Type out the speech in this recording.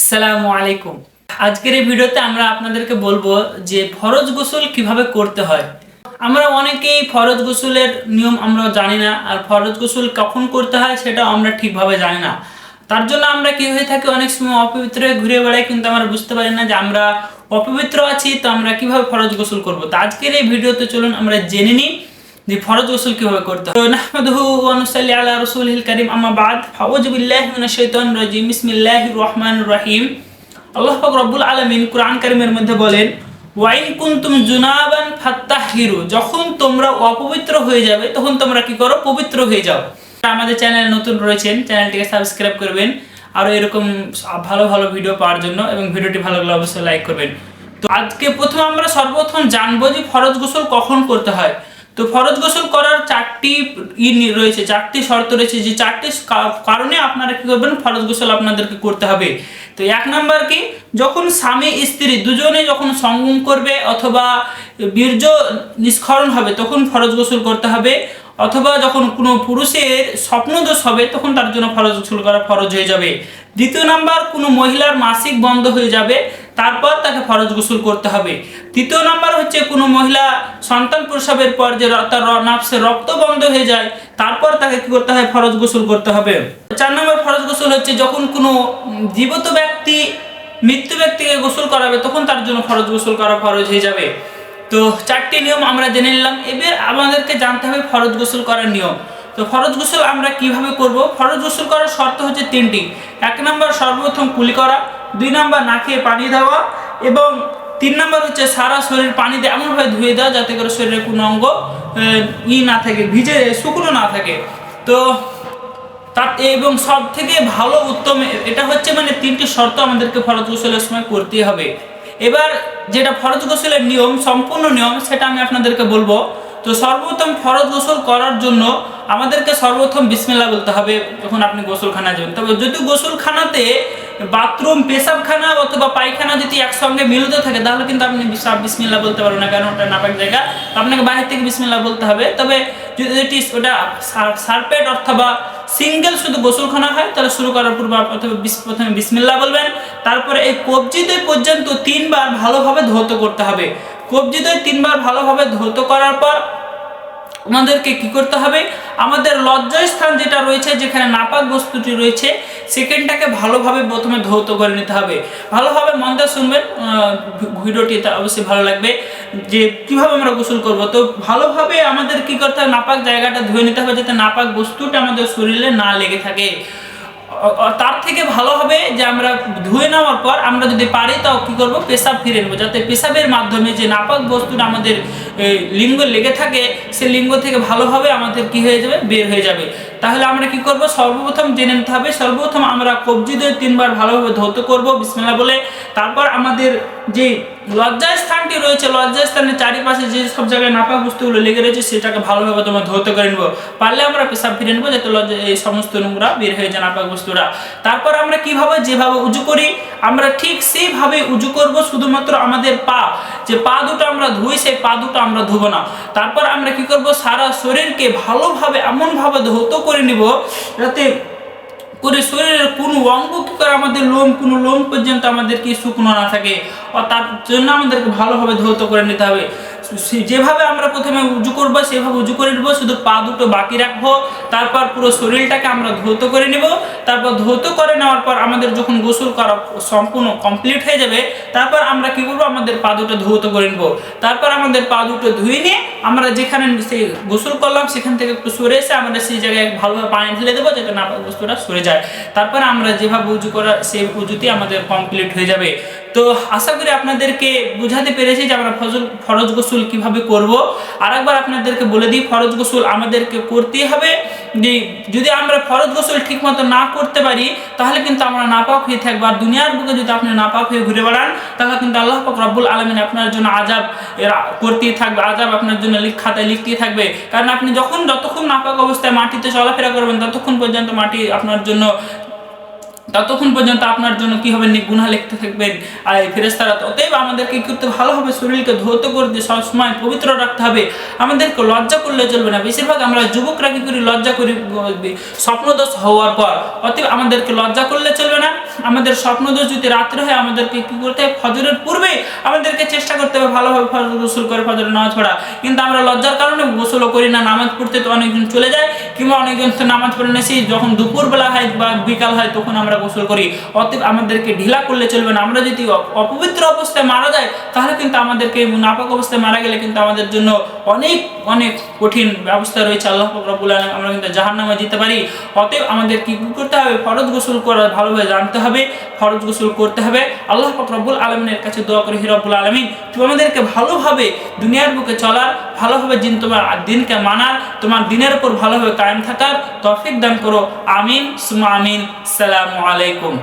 আসসালামু আলাইকুম। আজকের এই ভিডিওতে আমরা আপনাদেরকে বলব যে ফরজ গোসল কীভাবে করতে হয়। আমরা অনেকেই ফরজ গোসলের নিয়ম আমরা জানি না, আর ফরজ গোসল কখন করতে হয় সেটা আমরা ঠিকভাবে জানি না। তার জন্য আমরা কি হয়ে থাকি, অনেক সময় অপবিত্র হয়ে ঘুরে বেড়াই, কিন্তু আমরা বুঝতে পারি না যে আমরা অপবিত্র আছি, তো আমরা কীভাবে ফরজ গোসল করব। তো আজকের এই ভিডিওতে চলুন আমরা জেনে নিই যে ফরজ গোসল কীভাবে করতে তো নাহমাদুহু ওয়া নুসাল্লি আলা রাসূলিল কারীম, আম্মা বাদ। ফাউযু বিল্লাহি মিনাশ শাইতানির রাজিম বিসমিল্লাহির রহমানির রহিম। আল্লাহ পাক রব্বুল আলামিন কুরআন কারীমের মধ্যে বলেন, ওয়াইন কুনতুম জুনাবান ফাত্তাহিরু যখন তোমরা অপবিত্র হয়ে যাবে, তখন তোমরা কি করো? পবিত্র হয়ে যাও। আমাদের চ্যানেল নতুন রয়েছেন, চ্যানেলটিকে সাবস্ক্রাইব করবেন। আরও এরকম ভালো ভালো ভিডিও পাওয়ার জন্য এবং ভিডিওটি ভালো লাগলে অবশ্যই লাইক করবেন। তো আজকে প্রথম আমরা সর্বপ্রথম জানব যে ফরজ গোসল কখন করতে হয়। তো ফরজ গোসল করার চারটি ই রয়েছে, চারটি শর্ত রয়েছে যে চারটি কারণে আপনারা কি করবেন? ফরজ গোসল আপনাদেরকে করতে হবে। তো এক নাম্বার কি? যখন স্বামী, স্ত্রী দুজনে যখন সঙ্গম করবে অথবা বীর্য নিষ্করণ হবে, তখন ফরজ গোসল করতে হবে। অথবা যখন কোনো পুরুষের স্বপ্নদোষ হবে, তখন তার জন্য ফরজ গোসল করা ফরজ হয়ে যাবে। দ্বিতীয় নাম্বার, কোনো মহিলার মাসিক বন্ধ হয়ে যাবে, তারপর তাকে ফরজ গোসল করতে হবে। তৃতীয় নাম্বার হচ্ছে কোনো মহিলা সন্তান প্রসবের পর যে তার নাফসের রক্ত বন্ধ হয়ে যায়, তারপর তাকে কি করতে হয়? ফরজ গোসল করতে হবে। চার নম্বর ফরজ গোসল হচ্ছে যখন কোনো জীবিত ব্যক্তি মৃত্যু ব্যক্তিকে গোসল করাবে, তখন তার জন্য ফরজ গোসল করা ফরজ হয়ে যাবে। তো চারটি নিয়ম আমরা জেনে নিলাম। এবার আমাদেরকে জানতে হবে ফরজ গোসল করার নিয়ম। তো ফরজ গোসল আমরা কীভাবে করব? ফরজ গোসল করার শর্ত হচ্ছে তিনটি। এক নম্বর সর্বপ্রথম কুলি করা, দুই নম্বর নাকে পানি দেওয়া এবং তিন নম্বর হচ্ছে সারা শরীর পানি দিয়ে এমনভাবে ধুয়ে দেওয়া যাতে করে শরীরের কোনো অঙ্গ ই না থাকে, ভিজে, শুকনো না থাকে। তো তার এবং সব থেকে ভালো উত্তম এটা হচ্ছে মানে তিনটি শর্ত আমাদেরকে ফরজ গোসলের সময় করতে হবে। এবার যেটা ফরজ গোসলের নিয়ম, সম্পূর্ণ নিয়ম, সেটা আমি আপনাদেরকে বলব। তো সর্বপ্রথম ফরজ গোসল করার জন্য আমাদেরকে সর্বপ্রথম বিসমিল্লাহ বলতে হবে যখন আপনি গোসলখানা যাবেন। তবে যদি গোসলখানাতে বাথরুম, পেশাবখানা অথবা পায়খানা যদি একসঙ্গে মিলিত থাকে, তাহলে কিন্তু আপনি বিস- বিসমিল্লাহ বলতে পারবেন না, কারণ ওটা নাপাক জায়গা। আপনাকে বাইরে থেকে বিসমিল্লাহ বলতে হবে। তবে যদি এটি ওটা সারপেট অথবা সিঙ্গেল শুধু গোসলখানা হয়, তাহলে শুরু করার পূর্বে অথবা প্রথমে বিসমিল্লাহ বলবেন। তারপরে এই কবজিতে পর্যন্ত তিনবার ভালোভাবে ধৌত করতে হবে। কবজিতে তিনবার ভালোভাবে ধৌত করার পর আমাদেরকে কি করতে হবে? আমাদের লজ্জায় স্থান যেটা রয়েছে, যেখানে নাপাক বস্তুটি রয়েছে সেকেন্ডটাকে ভালোভাবে প্রথমে ধৌত করে নিতে হবে। ভালোভাবে মন্দা শুনবেন ভিডিওটি অবশ্যই ভালো লাগবে। যে কীভাবে আমরা গোসল করব? তো ভালোভাবে আমাদের কি করতে হবে? নাপাক জায়গাটা ধুয়ে নিতে হবে, যাতে নাপাক বস্তুটা আমাদের শরীরে না লেগে থাকে। তার থেকে ভালো হবে যে আমরা ধুয়ে নেওয়ার পর আমরা যদি পারি, তাও কি করব? পেশাব ফিরে নেব। যাতে পেশাবের মাধ্যমে যে নাপাক বস্তুটা আমাদের লিঙ্গ লেগে থাকে, সে লিঙ্গ থেকে ভালোভাবে আমাদের কি হয়ে যাবে? বের হয়ে যাবে। তাহলে আমরা কি করব? সর্বপ্রথম জেনে নিতে হবে, সর্বপ্রথম আমরা কবজি দিয়ে তিনবার ভালোভাবে ধৌত করব বিসমিল্লা বলে। তারপর আমাদের যে লজ্জা স্থানটি রয়েছে লজ্জা স্থানের চারিপাশে যে সব জায়গায় নাপা বস্তুগুলো লেগে রয়েছে, সেটাকে ভালোভাবে তোমরা ধৌত করে নেব। পারলে আমরা পেশাব ফিরে নেব, যাতে লজ্জা এই সমস্ত নোংরা বের হয়ে যায় নাপাক বস্তুরা। তারপর আমরা কীভাবে যেভাবে উজু করি আমরা ঠিক সেইভাবে উজু করব শুধুমাত্র আমাদের পা। যে পা দুটো আমরা ধুই, সেই পা দুটো আমরা ধুবো না। তারপর আমরা কি করব? সারা শরীরকে ভালোভাবে, এমনভাবে ধৌত করে নিব যাতে করে শরীরের কোনো অঙ্গ কী করে আমাদের লোম, কোনো লোম পর্যন্ত আমাদের কি শুকনো না থাকে। ও তার জন্য আমাদেরকে ভালোভাবে ধৌত করে নিতে হবে। যেভাবে আমরা প্রথমে উজু করব, সেভাবে উজু করে নেব, শুধু পা দুটো বাকি রাখব, তারপর পুরো শরীরটাকে আমরা ধৌত করে নেব, তারপর ধৌত করে নেওয়ার পর আমাদের যখন গোসল করা সম্পূর্ণ কমপ্লিট হয়ে যাবে, তারপর আমরা কি করব, আমাদের পা দুটো ধৌত করে নেব। তারপর আমাদের পা দুটো ধুয়ে নিয়ে আমরা যেখানে সেই গোসল করলাম, সেখান থেকে একটু সরে এসে আমরা সেই জায়গায় ভালোভাবে পানি ঢেলে দেবো, যাতে না বস্তুটা সরে যায়। তারপর আমরা যেভাবে উজু করা, সেই উজুতে আমাদের কমপ্লিট হয়ে যাবে। তো আশা করি আপনাদেরকে বুঝাতে পেরেছি যে আমরা ফজল, ফরজ গোসল কীভাবে করব। আর একবার আপনাদেরকে বলে দিই, ফরজ গোসল আমাদেরকে করতেই হবে। যে যদি আমরা ফরজ গোসল ঠিকমতো না করতে পারি, তাহলে কিন্তু আমরা নাপাক হয়ে থাকব। আর দুনিয়ার বুকে যদি আপনি নাপাক হয়ে ঘুরে বেড়ান, তাহলে কিন্তু আল্লাহ পাক রব্বুল আলমিন আপনার জন্য আজাব করতেই থাকবে আজাব আপনার জন্য খাতায় লিখতেই থাকবে। কারণ আপনি যখন যতক্ষণ নাপাক অবস্থায় মাটিতে চলাফেরা করবেন, ততক্ষণ পর্যন্ত মাটি আপনার জন্য ততক্ষণ পর্যন্ত আপনার জন্য কি হবে, নি- গুনাহ লিখতে থাকবেন আর ফেরেস্তারা অতএব আমাদেরকে কি করতে ভালো হবে, শরীরকে ধৌত করতে সবসময় পবিত্র রাখতে হবে। আমাদেরকে লজ্জা করলে চলবে না। বেশিরভাগ আমরা যুবকরা কি করি? লজ্জা করি, স্বপ্নদোষ হওয়ার পর। অতএব আমাদেরকে লজ্জা করলে চলবে না। আমাদের স্বপ্নদোষ যদি রাত্রে হয়, আমাদেরকে কি করতে হবে? ফজরের পূর্বে আমাদেরকে চেষ্টা করতে হবে ভালোভাবে ফজর গোসল করে, ফজরের নামাজ পড়া। কিন্তু আমরা লজ্জার কারণে গোসলও করি না, নামাজ পড়তে তো অনেকজন চলে যায়। কিংবা অনেকজন তো নামাজ পড়ে নেছি, যখন দুপুরবেলা হয় বা বিকাল হয় তখন আমরা গোসল করি। অতএব আমাদেরকে ঢিলা করলে চলবে না। আমরা যদি অপবিত্র অবস্থায় মারা যায় তাহলে কিন্তু আমাদেরকে নাপাক অবস্থায় মারা গেলে কিন্তু আমাদের জন্য অনেক অনেক কঠিন ব্যবস্থা রয়েছে, আল্লাহ পাক রব্বুল আলামিন, আমরা কিন্তু জাহান্নামে যেতে পারি। অতএব আমাদের কি করতে হবে? ফরজ গোসল করা ভালোভাবে জানতে হবে, ফরজ গোসল করতে হবে। আল্লাহ রব্বুল আলমিনের কাছে দোয়া করে, হি রব্বুল আলমিন, তুমি আমাদেরকে ভালোভাবে দুনিয়ার বুকে চলার, ভালোভাবে দিন তোমার দিনকে মানার, তোমার দিনের উপর ভালোভাবে কায়েম থাকার তৌফিক দান করো। আমিন সুমা আমিন। সালামু আলাইকুম।